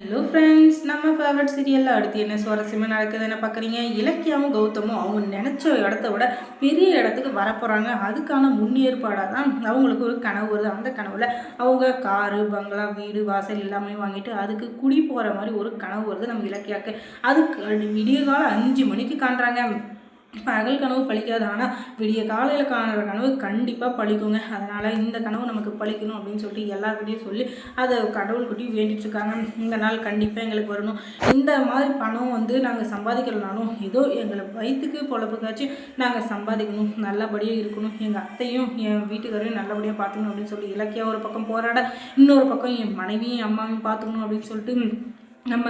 Hello friends நம்ம favourite சீரியலில் அடுத்து என்ன சுவாரஸ்யமாக நடக்குது என்ன பார்க்குறீங்க? இலக்கியாவும் கௌதமும் அவங்க நினச்ச இடத்த விட பெரிய இடத்துக்கு வரப்போகிறாங்க அதுக்கான முன்னேற்பாடாக தான் அவங்களுக்கு ஒரு கனவு வருது. அந்த கனவில் அவங்க காரு பங்களா வீடு வாசல் எல்லாமே வாங்கிட்டு அதுக்கு குடி போகிற மாதிரி ஒரு கனவு வருது நம்ம இலக்கியாவுக்கு அதுக்கு விடிய காலம் அஞ்சு மணிக்கு காண்றாங்க. பகல் கனவு பழிக்காது. ஆனால் விடிய காலையில் காணுற கனவு கண்டிப்பாக பழிக்குங்க. அதனால் இந்த கனவு நமக்கு பழிக்கணும் அப்படின்னு சொல்லிட்டு எல்லாருக்கிட்டையும் சொல்லி அதை கடவுள்கிட்டையும் வேண்டிட்டு இருக்காங்க. இந்த நாள் கண்டிப்பாக எங்களுக்கு வரணும். இந்த மாதிரி பணம் வந்து நாங்கள் சம்பாதிக்கிறனாலும் ஏதோ எங்களை வயிற்றுக்கு பொழப்புக்காச்சும் நாங்கள் சம்பாதிக்கணும். நல்லபடியாக இருக்கணும். எங்கள் அத்தையும் என் வீட்டுக்காரையும் நல்லபடியாக பார்த்துக்கணும் அப்படின்னு சொல்லி இலக்கியா ஒரு பக்கம் போராட இன்னொரு பக்கம் என் மனைவியும் அம்மாவையும் பார்த்துக்கணும் அப்படின்னு சொல்லிட்டு நம்ம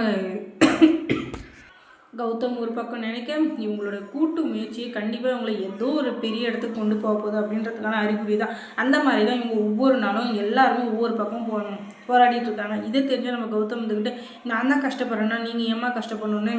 கௌதம் ஒரு பக்கம் நினைக்க இவங்களோட கூட்டு முயற்சியை கண்டிப்பாக இவங்களை ஏதோ ஒரு பெரிய இடத்துக்கு கொண்டு போக போகுது அப்படின்றதுக்கான அறிகுறி தான். அந்த மாதிரி தான் இவங்க ஒவ்வொரு நாளும் எல்லாருமே ஒவ்வொரு பக்கம் போகணும் போராடிட்டு இருக்காங்க. இதை தெரிஞ்சு நம்ம கௌதம் வந்துக்கிட்டு நான் தான் கஷ்டப்படுறேன்னா நீங்கள் ஏமா கஷ்டப்படணுன்னு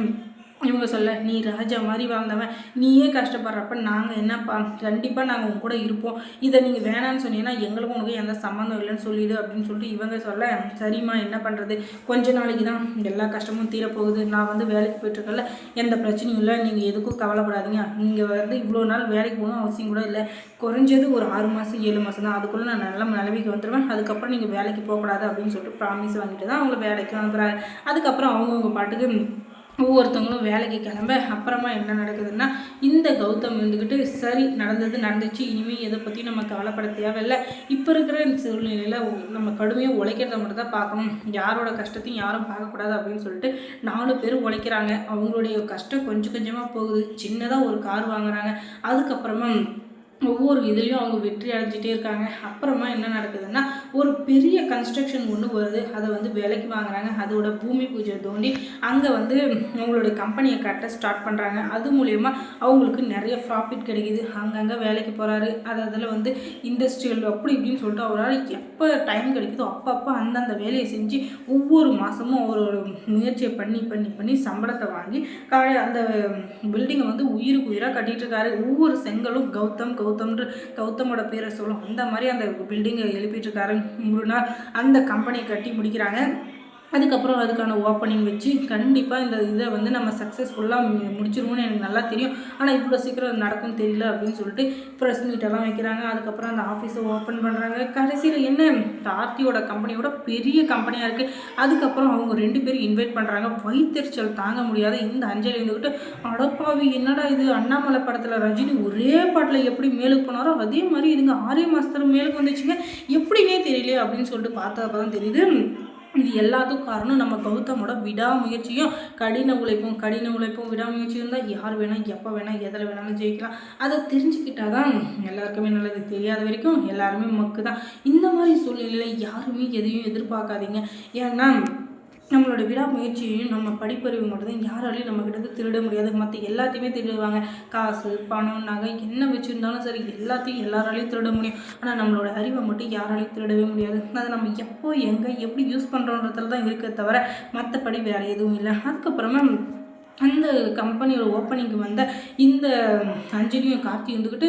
இவங்க சொல்ல நீ ராஜா மாதிரி வாழ்ந்தவன். நீயே கஷ்டப்படுறப்ப நாங்கள் என்னப்பா? கண்டிப்பாக நாங்கள் உங்க கூட இருப்போம். இதை நீங்கள் வேணான்னு சொன்னீங்கன்னா எங்களுக்கும் உனக்கு எந்த சம்மந்தம் இல்லைன்னு சொல்லிடு அப்படின்னு சொல்லிட்டு இவங்க சொல்ல சரிம்மா என்ன பண்ணுறது கொஞ்ச நாளைக்கு தான் எல்லா கஷ்டமும் தீரப்போகுது. நான் வந்து வேலைக்கு போயிட்டுருக்கல எந்த பிரச்சனையும் இல்லை. நீங்கள் எதுக்கும் கவலைப்படாதீங்க. நீங்கள் வந்து இவ்வளோ நாள் வேலைக்கு போகணும் அவசியம் கூட இல்லை. குறைஞ்சது ஒரு ஆறு மாதம் ஏழு மாதம் தான். அதுக்குள்ளே நான் நல்ல நிலைமைக்கு வந்துடுவேன் அதுக்கப்புறம் நீங்கள் வேலைக்கு போகக்கூடாது அப்படின்னு சொல்லிட்டு ப்ராமிஸ் வாங்கிட்டு தான் அவங்கள வேலைக்கு அனுப்புகிறாங்க அதுக்கப்புறம் அவங்கவுங்க பாட்டுக்கு ஒவ்வொருத்தவங்களும் வேலைக்கு கிளம்ப அப்புறமா என்ன நடக்குதுன்னா இந்த கௌதம் வந்துக்கிட்டு சரி நடந்தது நடந்துச்சு இனிமேல் எதை பற்றி நம்ம கவலைப்பட தேவையில்லை. இப்போ இருக்கிற சூழ்நிலையில் நம்ம கடுமையாக உழைக்கிறத மட்டும் தான் பார்க்கணும். யாரோட கஷ்டத்தையும் யாரும் பார்க்கக்கூடாது அப்படின்னு சொல்லிட்டு நாலு பேர் உழைக்கிறாங்க. அவங்களுடைய கஷ்டம் கொஞ்சம் கொஞ்சமாக போகுது. சின்னதாக ஒரு கார் வாங்குறாங்க. அதுக்கப்புறமா ஒவ்வொரு இதுலேயும் அவங்க வெற்றி அடைஞ்சிட்டே இருக்காங்க. அப்புறமா என்ன நடக்குதுன்னா ஒரு பெரிய கன்ஸ்ட்ரக்ஷன் ஒன்று வருது. அதை வந்து விலைக்கு வாங்குறாங்க. அதோட பூமி பூஜை தோண்டி அங்கே வந்து அவங்களோட கம்பெனியை கட்ட ஸ்டார்ட் பண்ணுறாங்க அது மூலயமா அவங்களுக்கு நிறைய ப்ராஃபிட் கிடைக்குது. அங்கங்கே வேலைக்கு போகிறாரு அது அதில் வந்து இண்டஸ்ட்ரியல் அப்படி இப்படின்னு சொல்லிட்டு அவரால் எப்போ டைம் கிடைக்குதோ அப்பப்போ அந்தந்த வேலையை செஞ்சு ஒவ்வொரு மாதமும் அவரோட முயற்சியை பண்ணி பண்ணி பண்ணி சம்பளத்தை வாங்கி அந்த பில்டிங்கை வந்து உயிருக்கு உயிராக கட்டிகிட்டு இருக்காரு. ஒவ்வொரு செங்கலும் கௌதம் கௌதம்ன்ற கௌதமோட பேரை சொல்லும். அந்த மாதிரி அந்த பில்டிங்கை எழுப்பிட்டு இருக்காரு ஒரு நாள் அந்த கம்பெனியை கட்டி முடிக்கிறாங்க. அதுக்கப்புறம் அதுக்கான ஓப்பனிங் வச்சு கண்டிப்பாக இந்த இதை வந்து நம்ம சக்ஸஸ்ஃபுல்லாக முடிச்சிருவோம்னு எனக்கு நல்லா தெரியும். ஆனால் இவ்வளோ சீக்கிரம் நடக்கும் தெரியல அப்படின்னு சொல்லிட்டு ப்ரெஸ் மீட்டெல்லாம் வைக்கிறாங்க. அதுக்கப்புறம் அந்த ஆஃபீஸை ஓப்பன் பண்ணுறாங்க கடைசியில் என்ன? ஆர்த்தியோட கம்பெனியோட பெரிய கம்பெனியாக இருக்குது அதுக்கப்புறம் அவங்க ரெண்டு பேரும் இன்வைட் பண்ணுறாங்க வைத்தறிச்சல் தாங்க முடியாத இந்த அஞ்சலி வந்துக்கிட்டு அடப்பாவி என்னடா இது? அண்ணாமலை படத்தில் ரஜினி ஒரே பாட்டில் எப்படி மேலுக்கு போனாரோ அதே மாதிரி இதுங்க ஆறே மாதத்துல மேலுக்கு வந்துச்சுங்க. எப்படின்னே தெரியலையே அப்படின்னு சொல்லிட்டு பார்த்தப்ப தான் தெரியுது இது எல்லாத்துக்கும் காரணம் நம்ம கௌதமோட விடாமுயற்சியும் கடின உழைப்பும் கடின உழைப்பும் விடாமுயற்சியும் தான் யார் வேணால் எப்போ வேணால் எதில் வேணாலும் ஜெயிக்கலாம். அதை தெரிஞ்சுக்கிட்டால் தான் எல்லாருக்குமே நல்லது. தெரியாத வரைக்கும் எல்லாருமே மக்கு தான். இந்த மாதிரி சூழ்நிலையில் யாருமே எதையும் எதிர்பார்க்காதீங்க. ஏன்னா நம்மளோட விடாமுயற்சியையும் நம்ம படிப்பறிவு மட்டும்தான் யாராலையும் நம்மக்கிட்ட திருட முடியாது. மற்ற எல்லாத்தையுமே திருடுவாங்க. காசு பணம் நகை என்ன வச்சுருந்தாலும் சரி எல்லாத்தையும் எல்லாராலையும் திருட முடியும். ஆனால் நம்மளோட அறிவை மட்டும் யாராலையும் திருடவே முடியாது. அதை நம்ம எப்போ எங்கே எப்படி யூஸ் பண்ணுறோன்றதுல தான் இருக்க தவிர மற்றபடி வேறு எதுவும் இல்லை. அதுக்கப்புறமா அந்த கம்பெனியோட ஓப்பனிங்க்கு வந்த இந்த அஞ்சலியும் கார்த்தி வந்துக்கிட்டு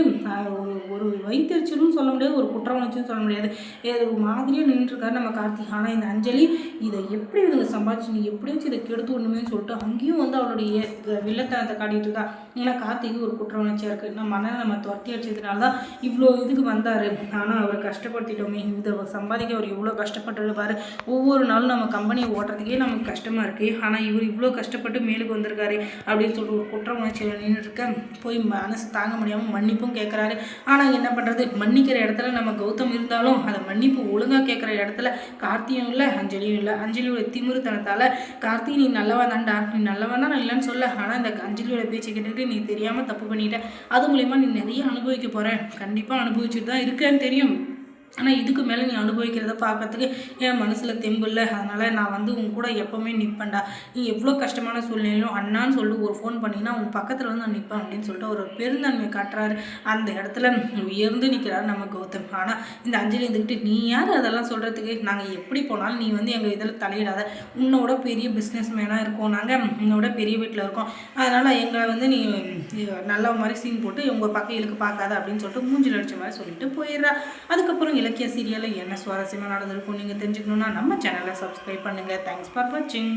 ஒரு ஒரு வைத்தறிச்சலும் சொல்ல முடியாது ஒரு குற்ற உணர்ச்சியும் சொல்ல முடியாது. ஏதோ ஒரு மாதிரியாக நின்றுருக்காரு நம்ம கார்த்தி. ஆனால் இந்த அஞ்சலி இதை எப்படி இவங்க சம்பாதிச்சு நீ எப்படியாச்சும் இதை கெடுத்து ஒன்றுமே சொல்லிட்டு அங்கேயும் வந்து அவளுடைய வில்லத்தனத்தை காட்டிகிட்டு இருக்கா. ஏன்னா கார்த்திக்கு ஒரு குற்ற உணர்ச்சியாக இருக்குது நம்ம மன்னனை நம்ம துரத்தி அடிச்சதுனால தான் இவ்வளோ இதுக்கு வந்தார். ஆனால் அவர் கஷ்டப்படுத்திட்டோமே. இந்த சம்பாதிக்க அவர் எவ்வளோ கஷ்டப்பட்டுருப்பார். ஒவ்வொரு நாளும் நம்ம கம்பெனியை ஓட்டுறதுக்கே நமக்கு கஷ்டமாக இருக்குது ஆனால் இவர் இவ்வளோ கஷ்டப்பட்டு மேலுக்கு வந்திருக்காரு. இருக்காரு அப்படின்னு சொல்லிட்டு ஒரு குற்ற உணர்ச்சியில் நின்று இருக்க போய் மனசு தாங்க முடியாமல் மன்னிப்பும் கேட்குறாரு ஆனால் என்ன பண்ணுறது மன்னிக்கிற இடத்துல நம்ம கௌதம் இருந்தாலும் அதை மன்னிப்பு ஒழுங்காக கேட்குற இடத்துல கார்த்தியும் இல்லை அஞ்சலியும் இல்லை. அஞ்சலியோட திமிருத்தனத்தால் கார்த்தி நீ நல்லவா தான்டா. நீ நல்லவன் தான் நான் இல்லைன்னு சொல்ல. ஆனால் இந்த அஞ்சலியோட பேச்சை கேட்டுக்கிட்டு நீ தெரியாமல் தப்பு பண்ணிட்ட. அது மூலயமா நீ நிறைய அனுபவிக்க போகிற கண்டிப்பாக அனுபவிச்சுட்டு தான் இருக்கேன்னு தெரியும். ஆனால் இதுக்கு மேலே நீ அனுபவிக்கிறத பார்க்கறதுக்கு என் மனசில் தெம்பு இல்லை. அதனால் நான் வந்து உன் கூட எப்போவுமே நிற்பேன்டா நீ எவ்வளோ கஷ்டமான சூழ்நிலையிலும் அண்ணான்னு சொல்லிட்டு ஒரு ஃபோன் பண்ணிங்கன்னா உன் பக்கத்தில் வந்து நான் நிற்பேன் அப்படின்னு சொல்லிட்டு ஒரு பெருந்தன்மை காட்டுறாரு. அந்த இடத்துல உயர்ந்து நிற்கிறார் நம்ம கௌதம். ஆனால் இந்த அஞ்சலி இருந்துக்கிட்டு நீ யார் அதெல்லாம் சொல்கிறதுக்கு நாங்கள் எப்படி போனாலும் நீ வந்து எங்கள் இதில் தலையிடாத. உன்னோட பெரிய பிஸ்னஸ் மேனாக இருக்கோம். நாங்கள் உன்னோட பெரிய வீட்டில் இருக்கோம். அதனால் எங்களை வந்து நீ நல்ல மாதிரி சீன் போட்டு உங்கள் பக்கம் இழுக்கு பார்க்காத அப்படின்னு சொல்லிட்டு மூஞ்சில் அடித்த மாதிரி சொல்லிட்டு போயிடுறா. அதுக்கப்புறம் இலக்கிய சீரியலில் என்ன சுவாரஸ்யமாக நடந்திருக்கும் நீங்கள் தெரிஞ்சுக்கணுன்னா நம்ம சேனலை சப்ஸ்கிரைப் பண்ணுங்கள் தேங்க்ஸ் ஃபார் வாட்சிங்